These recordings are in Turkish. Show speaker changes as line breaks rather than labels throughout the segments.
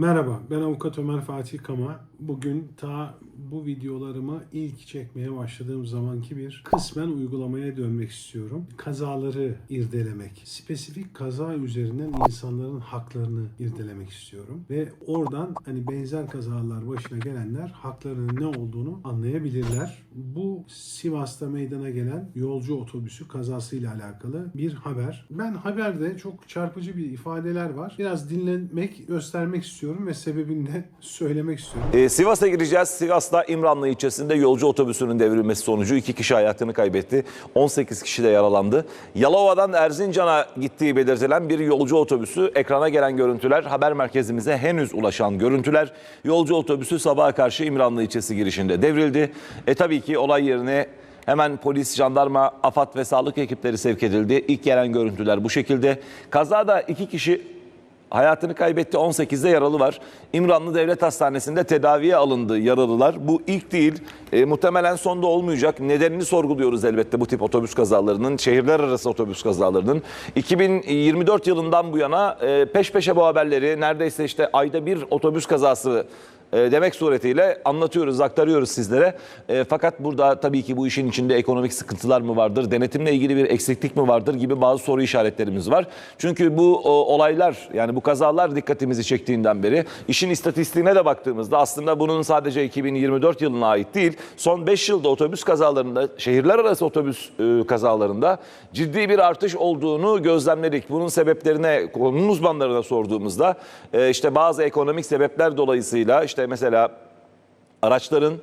Merhaba, ben avukat Ömer Fatih Kama. Bugün ta bu videolarımı ilk çekmeye başladığım zamanki bir kısmen uygulamaya dönmek istiyorum. Kazaları irdelemek, spesifik kaza üzerinden insanların haklarını irdelemek istiyorum. Ve oradan hani benzer kazalar başına gelenler haklarının ne olduğunu anlayabilirler. Bu Sivas'ta meydana gelen yolcu otobüsü kazasıyla alakalı bir haber. Ben haberde çok çarpıcı bir ifadeler var. Biraz dinlemek, göstermek istiyorum ve sebebini de söylemek istiyorum.
Ee, Sivas'a gireceğiz. Sivas'ta İmranlı ilçesinde yolcu otobüsünün devrilmesi sonucu iki kişi hayatını kaybetti. 18 kişi de yaralandı. Yalova'dan Erzincan'a gittiği belirtilen bir yolcu otobüsü ekrana gelen görüntüler haber merkezimize henüz ulaşan görüntüler. Yolcu otobüsü sabaha karşı İmranlı ilçesi girişinde devrildi. E tabii ki olay yerine Hemen polis, jandarma, AFAD ve sağlık ekipleri sevk edildi. İlk gelen görüntüler bu şekilde. Kazada iki kişi hayatını kaybetti. 18'de yaralı var. İmranlı Devlet Hastanesi'nde tedaviye alındı yaralılar. Bu ilk değil. E, muhtemelen sonda olmayacak. Nedenini sorguluyoruz elbette bu tip otobüs kazalarının, şehirler arası otobüs kazalarının. 2024 yılından bu yana e, peş peşe bu haberleri neredeyse işte ayda bir otobüs kazası demek suretiyle anlatıyoruz, aktarıyoruz sizlere. E, fakat burada tabii ki bu işin içinde ekonomik sıkıntılar mı vardır, denetimle ilgili bir eksiklik mi vardır gibi bazı soru işaretlerimiz var. Çünkü bu olaylar yani bu kazalar dikkatimizi çektiğinden beri işin istatistiğine de baktığımızda aslında bunun sadece 2024 yılına ait değil, son 5 yılda otobüs kazalarında, şehirler arası otobüs e, kazalarında ciddi bir artış olduğunu gözlemledik. Bunun sebeplerine, konunun uzmanlarına sorduğumuzda e, işte bazı ekonomik sebepler dolayısıyla işte mesela araçların,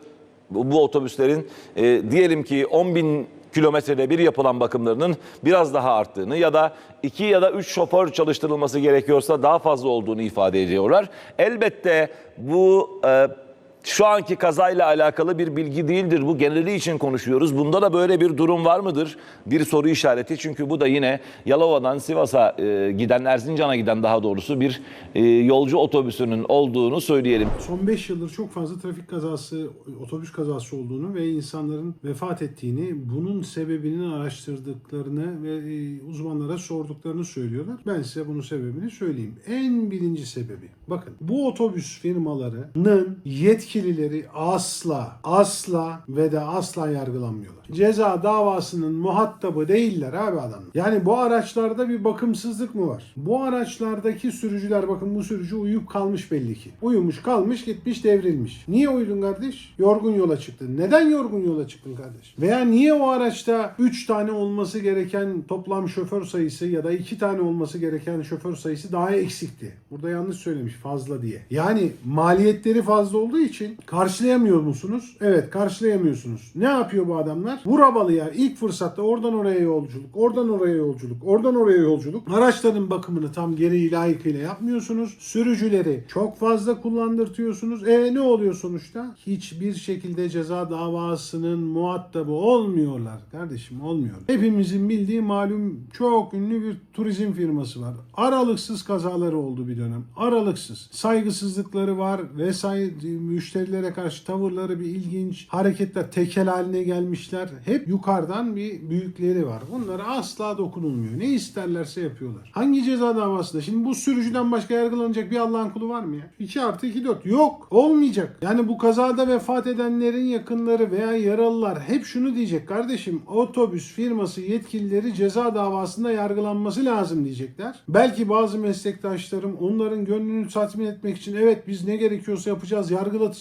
bu, bu otobüslerin e, diyelim ki 10 bin kilometrede bir yapılan bakımlarının biraz daha arttığını ya da iki ya da üç şoför çalıştırılması gerekiyorsa daha fazla olduğunu ifade ediyorlar. Elbette bu e, şu anki kazayla alakalı bir bilgi değildir. Bu geneli için konuşuyoruz. Bunda da böyle bir durum var mıdır? Bir soru işareti. Çünkü bu da yine Yalova'dan Sivas'a e, giden, Erzincan'a giden daha doğrusu bir e, yolcu otobüsünün olduğunu söyleyelim.
Son 5 yıldır çok fazla trafik kazası, otobüs kazası olduğunu ve insanların vefat ettiğini, bunun sebebinin araştırdıklarını ve e, uzmanlara sorduklarını söylüyorlar. Ben size bunun sebebini söyleyeyim. En birinci sebebi, bakın bu otobüs firmalarının yetkilileri asla, asla ve de asla yargılanmıyorlar. Ceza davasının muhatabı değiller abi adam. Yani bu araçlarda bir bakımsızlık mı var? Bu araçlardaki sürücüler bakın bu sürücü uyuyup kalmış belli ki. Uyumuş kalmış gitmiş devrilmiş. Niye uyudun kardeş? Yorgun yola çıktın. Neden yorgun yola çıktın kardeş? Veya niye o araçta 3 tane olması gereken toplam şoför sayısı ya da 2 tane olması gereken şoför sayısı daha eksikti? Burada yanlış söylemiş fazla diye. Yani maliyetleri fazla olduğu için karşılayamıyor musunuz? Evet karşılayamıyorsunuz. Ne yapıyor bu adamlar? Vurabalı ya ilk fırsatta oradan oraya yolculuk, oradan oraya yolculuk, oradan oraya yolculuk. Araçların bakımını tam gereği layıkıyla yapmıyorsunuz. Sürücüleri çok fazla kullandırtıyorsunuz. E ne oluyor sonuçta? Hiçbir şekilde ceza davasının muhatabı olmuyorlar. Kardeşim olmuyor. Hepimizin bildiği malum çok ünlü bir turizm firması var. Aralıksız kazaları oldu bir dönem. Aralıksız. Saygısızlıkları var vesaire müşterilere karşı tavırları bir ilginç. Hareketler tekel haline gelmişler. Hep yukarıdan bir büyükleri var. Bunlara asla dokunulmuyor. Ne isterlerse yapıyorlar. Hangi ceza davasında? Şimdi bu sürücüden başka yargılanacak bir Allah'ın kulu var mı ya? 2 artı 2 4. Yok. Olmayacak. Yani bu kazada vefat edenlerin yakınları veya yaralılar hep şunu diyecek. Kardeşim otobüs firması yetkilileri ceza davasında yargılanması lazım diyecekler. Belki bazı meslektaşlarım onların gönlünü tatmin etmek için evet biz ne gerekiyorsa yapacağız,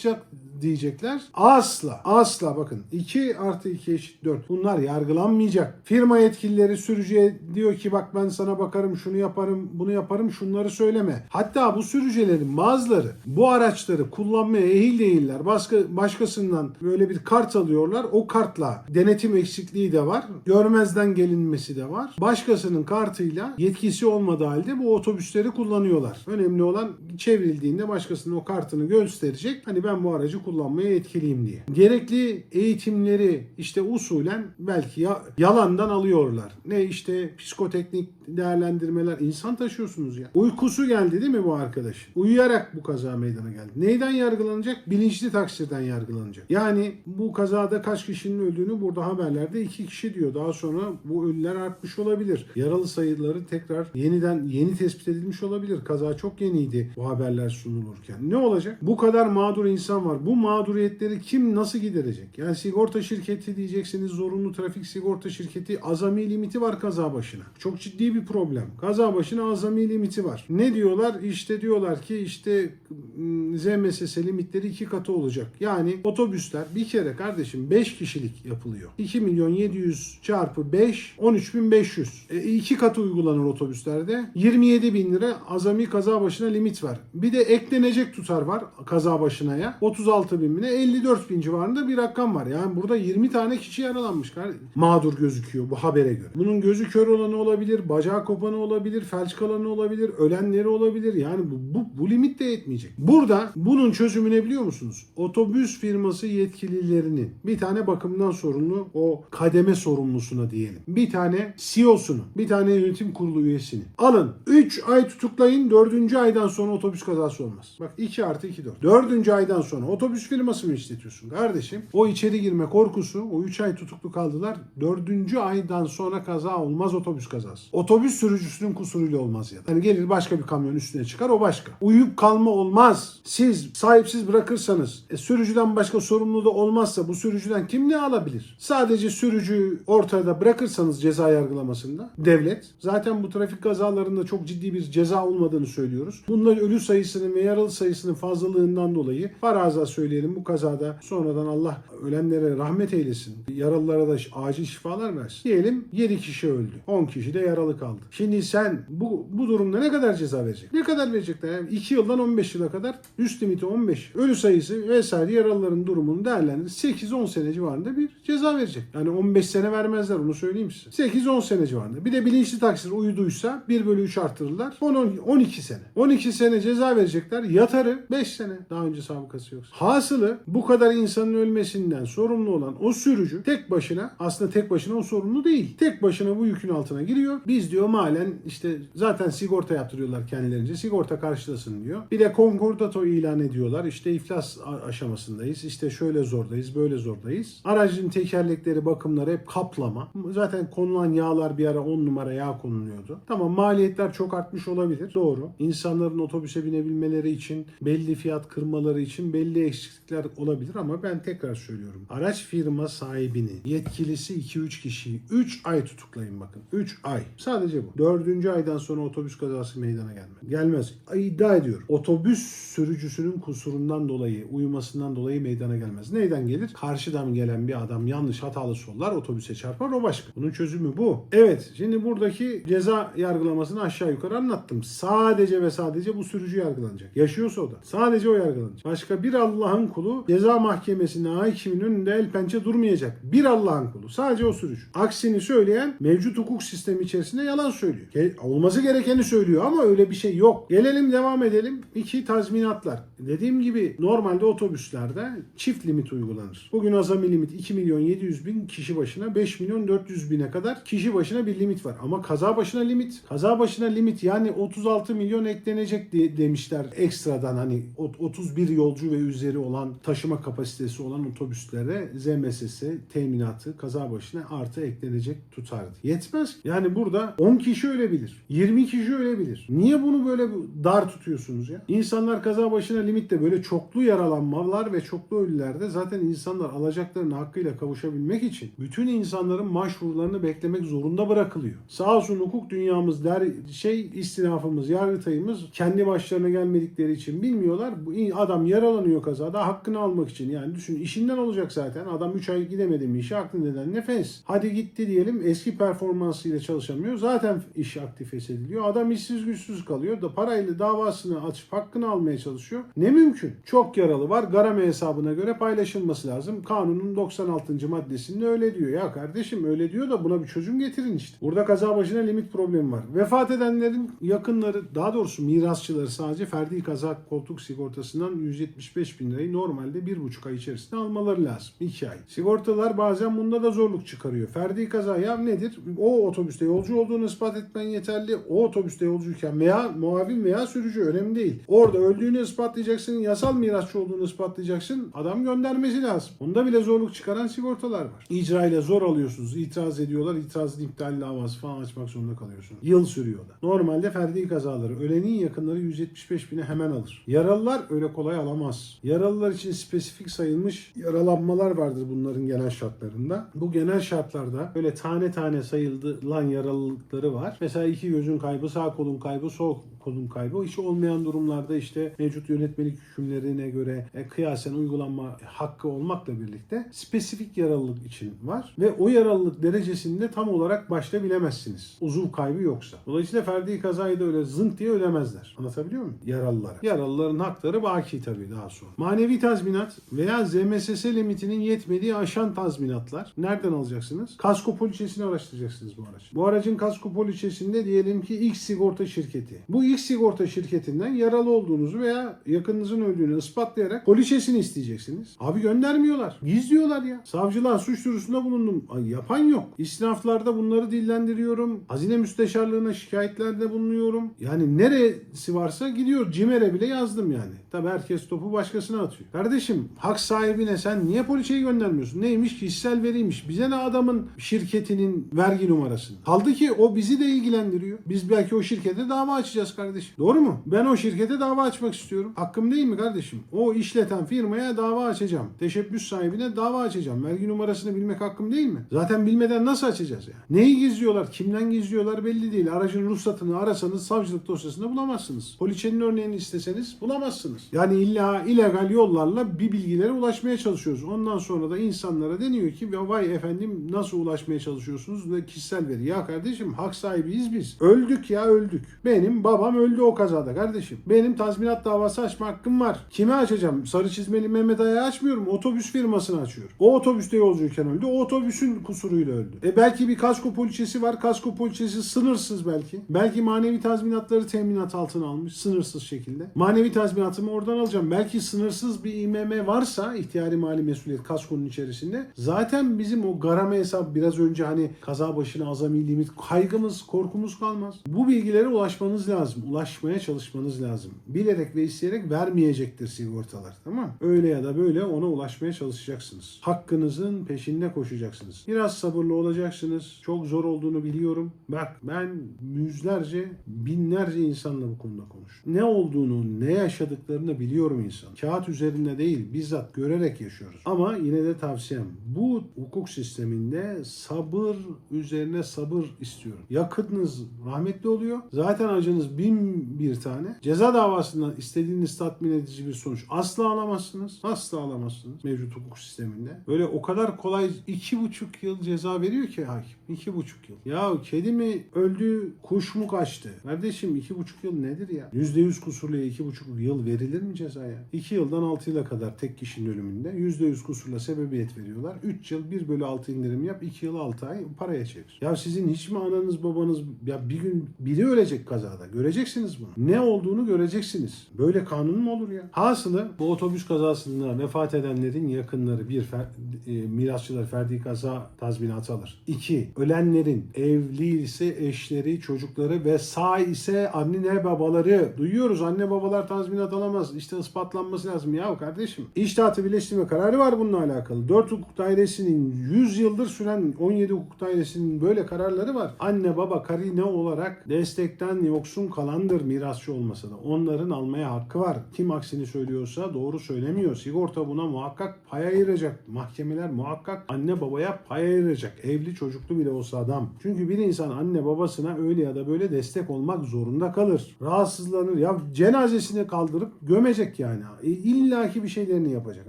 yargılatacak diyecekler. Asla, asla bakın 2 artı 2 eşit 4. Bunlar yargılanmayacak. Firma yetkilileri sürücüye diyor ki bak ben sana bakarım şunu yaparım bunu yaparım şunları söyleme. Hatta bu sürücülerin bazıları bu araçları kullanmaya ehil değiller. Başka, başkasından böyle bir kart alıyorlar. O kartla denetim eksikliği de var. Görmezden gelinmesi de var. Başkasının kartıyla yetkisi olmadığı halde bu otobüsleri kullanıyorlar. Önemli olan çevrildiğinde başkasının o kartını gösterecek. Hani ben bu aracı kullanmaya yetkiliyim diye. Gerekli eğitimleri işte usulen belki ya, yalandan alıyorlar. Ne işte psikoteknik değerlendirmeler insan taşıyorsunuz ya. Uykusu geldi değil mi bu arkadaşın? Uyuyarak bu kaza meydana geldi. Neyden yargılanacak? Bilinçli taksirden yargılanacak. Yani bu kazada kaç kişinin öldüğünü burada haberlerde iki kişi diyor. Daha sonra bu ölüler artmış olabilir. Yaralı sayıları tekrar yeniden yeni tespit edilmiş olabilir. Kaza çok yeniydi bu haberler sunulurken. Ne olacak? Bu kadar mağdur insan var. Bu mağduriyetleri kim nasıl giderecek? Yani sigorta şirketi diyeceksiniz zorunlu trafik sigorta şirketi azami limiti var kaza başına. Çok ciddi bir problem. Kaza başına azami limiti var. Ne diyorlar? İşte diyorlar ki işte m, ZMSS limitleri iki katı olacak. Yani otobüsler bir kere kardeşim 5 kişilik yapılıyor. 2 milyon 700 çarpı 5 13500. E, iki katı uygulanır otobüslerde. 27 bin lira azami kaza başına limit var. Bir de eklenecek tutar var kaza başınaya. 36 bin bine 54 bin civarında bir rakam var. Yani burada 20 tane kişi yaralanmış. Mağdur gözüküyor bu habere göre. Bunun gözü kör olanı olabilir, bacağı kopanı olabilir, felç kalanı olabilir, ölenleri olabilir. Yani bu, bu, bu limit de yetmeyecek. Burada bunun çözümü ne biliyor musunuz? Otobüs firması yetkililerinin bir tane bakımdan sorumlu o kademe sorumlusuna diyelim. Bir tane CEO'sunu, bir tane yönetim kurulu üyesini. Alın 3 ay tutuklayın 4. aydan sonra otobüs kazası olmaz. Bak 2 artı 2 4. 4. aydan sonra otobüs firması mı işletiyorsun kardeşim? O içeri girme korkusu o 3 ay tutuklu kaldılar. 4. aydan sonra kaza olmaz otobüs kazası. Otobüs sürücüsünün kusuruyla olmaz ya da. Hani gelir başka bir kamyon üstüne çıkar o başka. Uyuyup kalma olmaz. Siz sahipsiz bırakırsanız e, sürücüden başka sorumlu da olmazsa bu sürücüden kim ne alabilir? Sadece sürücü ortada bırakırsanız ceza yargılamasında devlet zaten bu trafik kazalarında çok ciddi bir ceza olmadığını söylüyoruz. Bunların ölü sayısının ve yaralı sayısının fazlalığından dolayı faraza söyleyelim bu kazada sonradan Allah ölenlere rahmet eylesin. Yaralılara da acil şifalar versin. Diyelim 7 kişi öldü. 10 kişi de yaralı kaldı. Şimdi sen bu, bu durumda ne kadar ceza verecek? Ne kadar verecekler? Yani 2 yıldan 15 yıla kadar üst limiti 15. Ölü sayısı vesaire yaralıların durumunu değerlendir. 8-10 sene civarında bir ceza verecek. Yani 15 sene vermezler onu söyleyeyim size. 8-10 sene civarında. Bir de bilinçli taksir uyuduysa 1 bölü 3 artırırlar. 10, 12 sene. 12 sene ceza verecekler. Yatarı 5 sene. Daha önce sabıkası yoksa. Hasılı bu kadar insanın ölmesinden sorumlu olan o sürücü tek başına aslında tek başına o sorumlu değil. Tek başına bu yükün altına giriyor. Biz diyor malen işte zaten sigorta yaptırıyorlar kendilerince. Sigorta karşılasın diyor. Bir de konkordato ilan ediyorlar. İşte iflas aşamasındayız. İşte şöyle zordayız, böyle zordayız. Aracın tekerlekleri, bakımları hep kaplama. Zaten konulan yağlar bir ara 10 numara yağ konuluyordu. Tamam maliyetler çok artmış olabilir. Doğru. İnsanların otobüse binebilmeleri için, belli fiyat kırmaları için belli eksiklikler olabilir ama ben tekrar söylüyorum. Araç firma sahibini, yetkilisi 2-3 kişiyi 3 ay tutuklayın bakın. 3 ay. Sadece bu. 4. aydan sonra otobüs kazası meydana gelmez. Gelmez. İddia ediyorum. Otobüs sürücüsünün kusurundan dolayı, uyumasından dolayı meydana gelmez. Neyden gelir? Karşıdan gelen bir adam yanlış hatalı sollar otobüse çarpar o başka. Bunun çözümü bu. Evet şimdi buradaki ceza yargılamasını aşağı yukarı anlattım. Sadece ve sadece bu sürücü yargılanacak. Yaşıyorsa o da. Sadece o yargılanacak. Başka bir Allah'ın kulu ceza mahkemesinde hakimin önünde el pençe durmayacak. Bir Allah'ın kulu. Sadece o sürücü. Aksini söyleyen mevcut hukuk sistemi içerisinde yalan söylüyor. Olması gerekeni söylüyor ama öyle bir şey yok. Gelelim devam edelim. İki tazminatlar. Dediğim gibi normalde otobüslerde çift limit uygulanır. Bugün azami limit 2 milyon 700 bin kişi başına 5 milyon 400 bine kadar kişi başına bir limit var. Ama kaza başına limit. Kaza başına limit yani 36 milyon eklenecek demişler ekstradan hani ot- 31 yolcu ve üzeri olan taşıma kapasitesi olan otobüslere ZMSS teminatı kaza başına artı eklenecek tutardı. Yetmez. Yani burada 10 kişi ölebilir. 20 kişi ölebilir. Niye bunu böyle dar tutuyorsunuz ya? İnsanlar kaza başına limitte böyle çoklu yaralanmalar ve çoklu ölülerde zaten insanlar alacaklarını hakkıyla kavuşabilmek için bütün insanların başvurularını beklemek zorunda bırakılıyor. Sağ olsun hukuk dünyamız der şey istinafımız, yargıtayımız kendi başlarına gelmedikleri için bilmiyorlar. Bu adam yaralanıyor kazada hakkını almak için. Yani düşün işinden olacak zaten. Adam 3 ay gidemedi mi işe haklı neden nefes. Hadi gitti diyelim eski performansıyla çalışamıyor. Zaten iş aktif ediliyor. Adam işsiz güçsüz kalıyor da parayla davasını açıp hakkını almaya çalışıyor. Ne mümkün. Çok yaralı var. Garame hesabına göre paylaşılması lazım. Kanunun 96. maddesinde öyle diyor. Ya kardeşim öyle diyor da buna bir çözüm getirin işte. Burada kaza başına limit problemi var. Vefat edenlerin yakınları daha doğrusu mirasçıları sadece ferdi kaza koltuk sigortasından 175 bin lira lirayı normalde bir buçuk ay içerisinde almaları lazım. 2 ay. Sigortalar bazen bunda da zorluk çıkarıyor. Ferdi kaza ya nedir? O otobüste yolcu olduğunu ispat etmen yeterli. O otobüste yolcuyken veya muavin veya sürücü önemli değil. Orada öldüğünü ispatlayacaksın. Yasal mirasçı olduğunu ispatlayacaksın. Adam göndermesi lazım. Bunda bile zorluk çıkaran sigortalar var. İcra ile zor alıyorsunuz. itiraz ediyorlar. İtirazın iptal davası falan açmak zorunda kalıyorsun. Yıl sürüyor da. Normalde ferdi kazaları ölenin yakınları 175 bine hemen alır. Yaralılar öyle kolay alamaz. Yaralılar için spesifik sayılmış yaralanmalar vardır bunların genel şartlarında. Bu genel şartlarda böyle tane tane sayılan yaralılıkları var. Mesela iki gözün kaybı, sağ kolun kaybı, sol kolun kaybı. Hiç olmayan durumlarda işte mevcut yönetmelik hükümlerine göre e, kıyasen uygulanma hakkı olmakla birlikte spesifik yaralılık için var. Ve o yaralılık derecesinde tam olarak başta bilemezsiniz. Uzuv kaybı yoksa. Dolayısıyla ferdi kazayı da öyle zınt diye ölemezler. Anlatabiliyor muyum? Yaralılara. Yaralıların hakları baki tabii daha sonra. Manevi tazminat veya ZMSS limitinin yetmediği aşan tazminatlar. Nereden alacaksınız? Kasko poliçesini araştıracaksınız bu araç. Bu aracın kasko poliçesinde diyelim ki X sigorta şirketi. Bu X sigorta şirketinden yaralı olduğunuzu veya yakınınızın öldüğünü ispatlayarak poliçesini isteyeceksiniz. Abi göndermiyorlar. Gizliyorlar ya. Savcılığa suç duyurusunda bulundum. Ay, yapan yok. İstinaflarda bunları dillendiriyorum. Hazine müsteşarlığına şikayetlerde bulunuyorum. Yani neresi varsa gidiyor. CİMER'e bile yazdım yani. Tabi herkes topu başkasına atıyor. Kardeşim hak sahibine sen niye poliçeyi göndermiyorsun? Neymiş kişisel veriymiş. Bize ne adamın şirketinin vergi numarasını. Kaldı ki o bizi de ilgilendiriyor. Biz belki o şirkete dava açacağız kardeşim. Doğru mu? Ben o şirkete dava açmak istiyorum. Hakkım değil mi kardeşim? O işleten firmaya dava açacağım. Teşebbüs sahibine dava açacağım. Vergi numarasını bilmek hakkım değil mi? Zaten bilmeden nasıl açacağız yani? Neyi gizliyorlar? Kimden gizliyorlar belli değil. Aracın ruhsatını arasanız savcılık dosyasında bulamazsınız. Poliçenin örneğini isteseniz bulamazsınız. Yani illa illegal yollarla bir bilgilere ulaşmaya çalışıyoruz. Ondan sonra da insanlara deniyor ki vay efendim nasıl ulaşmaya çalışıyorsunuz ve kişisel veri. Ya kardeşim hak sahibiyiz biz. Öldük ya öldük. Benim babam öldü o kazada kardeşim. Benim tazminat davası açma hakkım var. Kime açacağım? Sarı çizmeli Mehmet Ay'a açmıyorum. Otobüs firmasını açıyorum. O otobüste yolcuyken öldü. O otobüsün kusuruyla öldü. E belki bir kasko poliçesi var. Kasko poliçesi sınırsız belki. Belki manevi tazminatları teminat altına almış. Sınırsız şekilde. Manevi tazminatımı oradan alacağım. Belki sınırsız bir İMM varsa ihtiyari mali mesuliyet kaskonun içerisinde zaten bizim o garame hesap biraz önce hani kaza başına azami limit kaygımız korkumuz kalmaz. Bu bilgilere ulaşmanız lazım. Ulaşmaya çalışmanız lazım. Bilerek ve isteyerek vermeyecektir sigortalar. Tamam Öyle ya da böyle ona ulaşmaya çalışacaksınız. Hakkınızın peşinde koşacaksınız. Biraz sabırlı olacaksınız. Çok zor olduğunu biliyorum. Bak ben yüzlerce, binlerce insanla bu konuda konuştum. Ne olduğunu, ne yaşadıklarını biliyorum insan. Kağıt üzerinde değil, bizzat görerek yaşıyoruz. Ama yine de tavsiyem bu hukuk sisteminde sabır üzerine sabır istiyorum. Yakıtınız rahmetli oluyor. Zaten acınız bin bir tane. Ceza davasından istediğiniz tatmin edici bir sonuç asla alamazsınız. Asla alamazsınız mevcut hukuk sisteminde. Böyle o kadar kolay iki buçuk yıl ceza veriyor ki hakim. İki buçuk yıl. Ya kedi mi öldü, kuş mu kaçtı? Kardeşim iki buçuk yıl nedir ya? Yüzde yüz kusurluya iki buçuk yıl verilir mi cezaya? İki yıldan altı yıla kadar tek kişinin ölümünde yüzde yüz kusurla sebebiyet veriyorlar. Üç yıl bir bölü altı indirim yap. iki yıl altı ay paraya çevir. Ya sizin hiç mi ananız babanız ya bir gün biri ölecek kazada. Göreceksiniz bunu. Ne olduğunu göreceksiniz. Böyle kanun mu olur ya? Hasılı bu otobüs kazasında vefat edenlerin yakınları bir fer, e, mirasçılar ferdi kaza tazminatı alır. İki, ölenlerin evli ise eşleri, çocukları ve sağ ise anne babaları. Duyuyoruz anne babalar tazminat alamaz. İşte ispatlanması lazım. Ya kardeşim İştahatı birleştirme kararı var bununla alakalı. 4 hukuk dairesinin 100 yıldır süren 17 hukuk dairesinin böyle kararları var. Anne baba karine olarak destekten yoksun kalandır mirasçı olmasa da. Onların almaya hakkı var. Kim aksini söylüyorsa doğru söylemiyor. Sigorta buna muhakkak pay ayıracak. Mahkemeler muhakkak anne babaya pay ayıracak. Evli çocuklu bile olsa adam. Çünkü bir insan anne babasına öyle ya da böyle destek olmak zorunda kalır. Rahatsızlanır. Ya cenazesini kaldırıp gömecek yani. E, İlla ki bir şeylerini yapacak.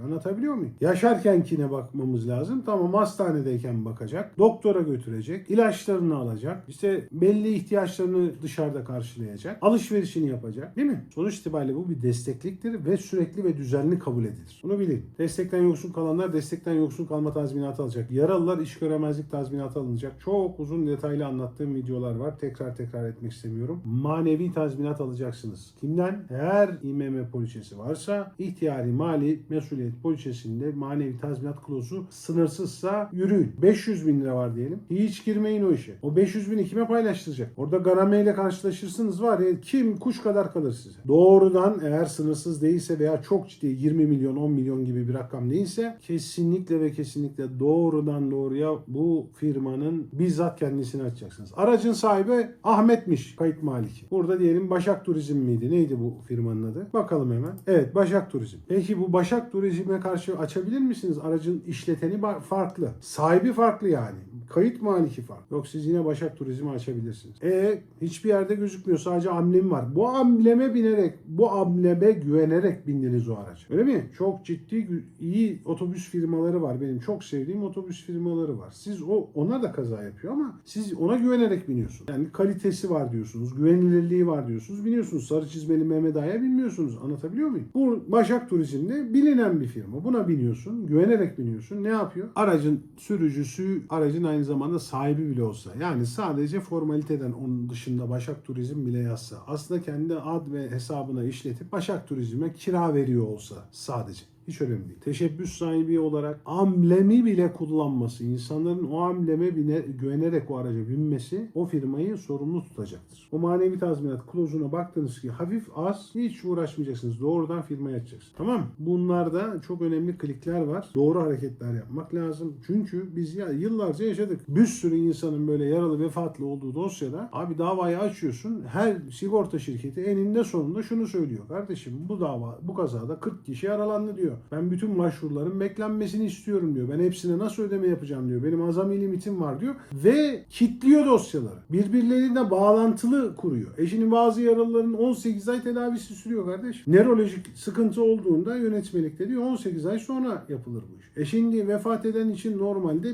Anlatabiliyor muyum? Yaşarkenkine bakmamız lazım. Tamam hastanedeyken bakacak. Doktora götürecek. ilaçlarını alacak. İşte belli ihtiyaçlarını dışarıda karşılayacak. alışverişini yapacak değil mi? Sonuç itibariyle bu bir destekliktir ve sürekli ve düzenli kabul edilir. Bunu bilin. Destekten yoksun kalanlar destekten yoksun kalma tazminatı alacak. Yaralılar iş göremezlik tazminatı alınacak. Çok uzun detaylı anlattığım videolar var. Tekrar tekrar etmek istemiyorum. Manevi tazminat alacaksınız. Kimden? Eğer İMM poliçesi varsa ihtiyari mali mesuliyet poliçesinde manevi tazminat klozu sınırsızsa yürüyün. 500 bin lira var diyelim. Hiç girmeyin o işe. O 500 bini kime paylaştıracak? Orada garameyle karşılaşırsınız var ya kim kuş kadar kalır size. Doğrudan eğer sınırsız değilse veya çok ciddi 20 milyon 10 milyon gibi bir rakam değilse kesinlikle ve kesinlikle doğrudan doğruya bu firmanın bizzat kendisini açacaksınız. Aracın sahibi Ahmet'miş kayıt maliki. Burada diyelim Başak Turizm miydi? Neydi bu firmanın adı? Bakalım hemen. Evet Başak Turizm. Peki bu Başak Turizm'e karşı açabilir misiniz? Aracın işleteni farklı. Sahibi farklı yani. Kayıt maliki farklı. Yok siz yine Başak Turizm'i açabilirsiniz. E hiçbir yerde gözükmüyor. Sadece amblemi var. Bu ambleme binerek, bu ambleme güvenerek bindiniz o araç. Öyle mi? Çok ciddi, iyi otobüs firmaları var. Benim çok sevdiğim otobüs firmaları var. Siz o ona da kaza yapıyor ama siz ona güvenerek biniyorsunuz. Yani kalitesi var diyorsunuz, güvenilirliği var diyorsunuz. Biniyorsunuz. Sarı çizmeli Mehmet Ağa'ya binmiyorsunuz. Anlatabiliyor muyum? Bu Başak Turizm'de bilinen bir firma. Buna biniyorsun, güvenerek biniyorsun. Ne yapıyor? Aracın sürücüsü, aracın aynı zamanda sahibi bile olsa. Yani sadece formaliteden onun dışında Başak Turizm bile yazsa. Aslında kendi ad ve hesabına işletip Başak Turizm'e kira veriyor olsa sadece. Hiç önemli değil. Teşebbüs sahibi olarak amblemi bile kullanması, insanların o ambleme bine, güvenerek o araca binmesi o firmayı sorumlu tutacaktır. O manevi tazminat klozuna baktınız ki hafif az hiç uğraşmayacaksınız. Doğrudan firmaya açacaksınız. Tamam? Bunlarda çok önemli klikler var. Doğru hareketler yapmak lazım. Çünkü biz ya yıllarca yaşadık. Bir sürü insanın böyle yaralı vefatlı olduğu dosyada abi davayı açıyorsun. Her sigorta şirketi eninde sonunda şunu söylüyor. Kardeşim bu dava bu kazada 40 kişi yaralandı diyor. Ben bütün başvuruların beklenmesini istiyorum diyor. Ben hepsine nasıl ödeme yapacağım diyor. Benim azami limitim var diyor. Ve kitliyor dosyaları. Birbirleriyle bağlantılı kuruyor. Eşinin bazı yaralıların 18 ay tedavisi sürüyor kardeş. Nörolojik sıkıntı olduğunda yönetmelikte diyor 18 ay sonra yapılır bu iş. E şimdi vefat eden için normalde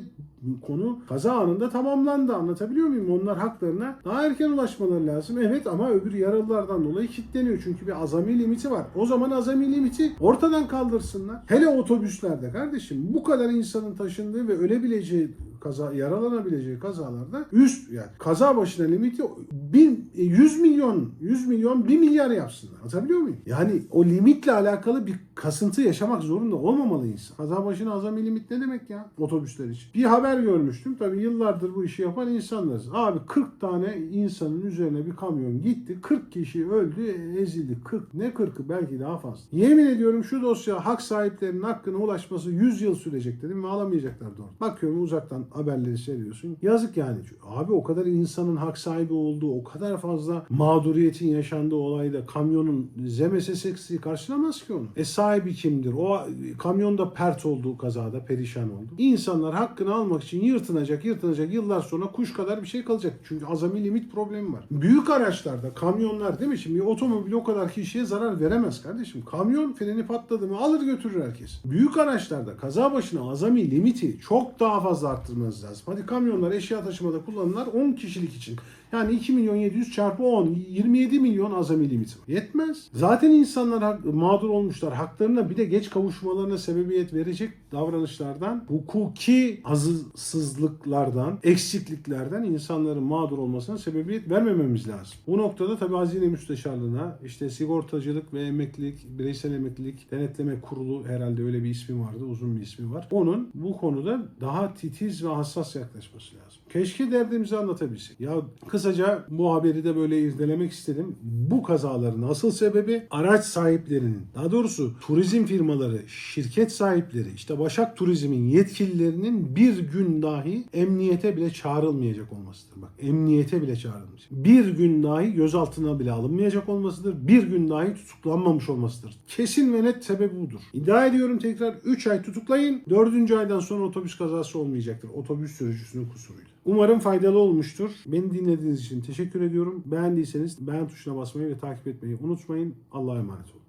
konu kaza anında tamamlandı. Anlatabiliyor muyum? Onlar haklarına daha erken ulaşmaları lazım. Evet ama öbür yaralılardan dolayı kilitleniyor. Çünkü bir azami limiti var. O zaman azami limiti ortadan kaldırsınlar. Hele otobüslerde kardeşim bu kadar insanın taşındığı ve ölebileceği kaza yaralanabileceği kazalarda üst yani kaza başına limiti bin, 100 milyon 100 milyon 1 milyar yapsınlar. Anlatabiliyor muyum? Yani o limitle alakalı bir kasıntı yaşamak zorunda olmamalı insan. Kaza başına azami limit ne demek ya otobüsler için? Bir haber görmüştüm. Tabii yıllardır bu işi yapan insanlarız. Abi 40 tane insanın üzerine bir kamyon gitti. 40 kişi öldü, ezildi. 40 ne 40'ı belki daha fazla. Yemin ediyorum şu dosya hak sahiplerinin hakkına ulaşması 100 yıl sürecek dedim ve alamayacaklar doğru. Bakıyorum uzaktan haberleri seviyorsun. Yazık yani. Abi o kadar insanın hak sahibi olduğu, o kadar fazla mağduriyetin yaşandığı olayda kamyonun ZMSS'i karşılamaz ki onu. E sahibi kimdir? O kamyonda pert olduğu kazada perişan oldu. İnsanlar hakkını almak için yırtınacak, yırtınacak. Yıllar sonra kuş kadar bir şey kalacak. Çünkü azami limit problemi var. Büyük araçlarda, kamyonlar değil mi? Şimdi otomobil o kadar kişiye zarar veremez kardeşim. Kamyon freni patladı mı alır götürür herkes. Büyük araçlarda kaza başına azami limiti çok daha fazla arttırmanız lazım. Hadi kamyonlar eşya taşımada kullanılan 10 kişilik için. Yani 2 milyon 700 çarpı 10 27 milyon azami limiti var. Yetmez. Zaten insanlar mağdur olmuşlar. Haklarına bir de geç kavuşmalarına sebebiyet verecek davranışlardan, hukuki hazırsızlıklardan, eksikliklerden insanların mağdur olmasına sebebiyet vermememiz lazım. Bu noktada tabii hazine müsteşarlığına, işte sigortacılık ve emeklilik, bireysel emeklilik denetleme kurulu herhalde öyle bir ismi vardı, uzun bir ismi var. Onun bu konuda daha titiz ve hassas yaklaşması lazım. Keşke derdimizi anlatabilsek. Ya kısaca bu haberi de böyle irdelemek istedim. Bu kazaların asıl sebebi araç sahiplerinin, daha doğrusu turizm firmaları, şirket sahipleri, işte Başak Turizm'in yetkililerinin bir gün dahi emniyete bile çağrılmayacak olmasıdır. Bak emniyete bile çağrılmayacak. Bir gün dahi gözaltına bile alınmayacak olmasıdır. Bir gün dahi tutuklanmamış olmasıdır. Kesin ve net sebebi budur. İddia ediyorum tekrar 3 ay tutuklayın. 4. aydan sonra otobüs kazası olmayacaktır. Otobüs sürücüsünün kusuruyla. Umarım faydalı olmuştur. Beni dinlediğiniz için teşekkür ediyorum. Beğendiyseniz beğen tuşuna basmayı ve takip etmeyi unutmayın. Allah'a emanet olun.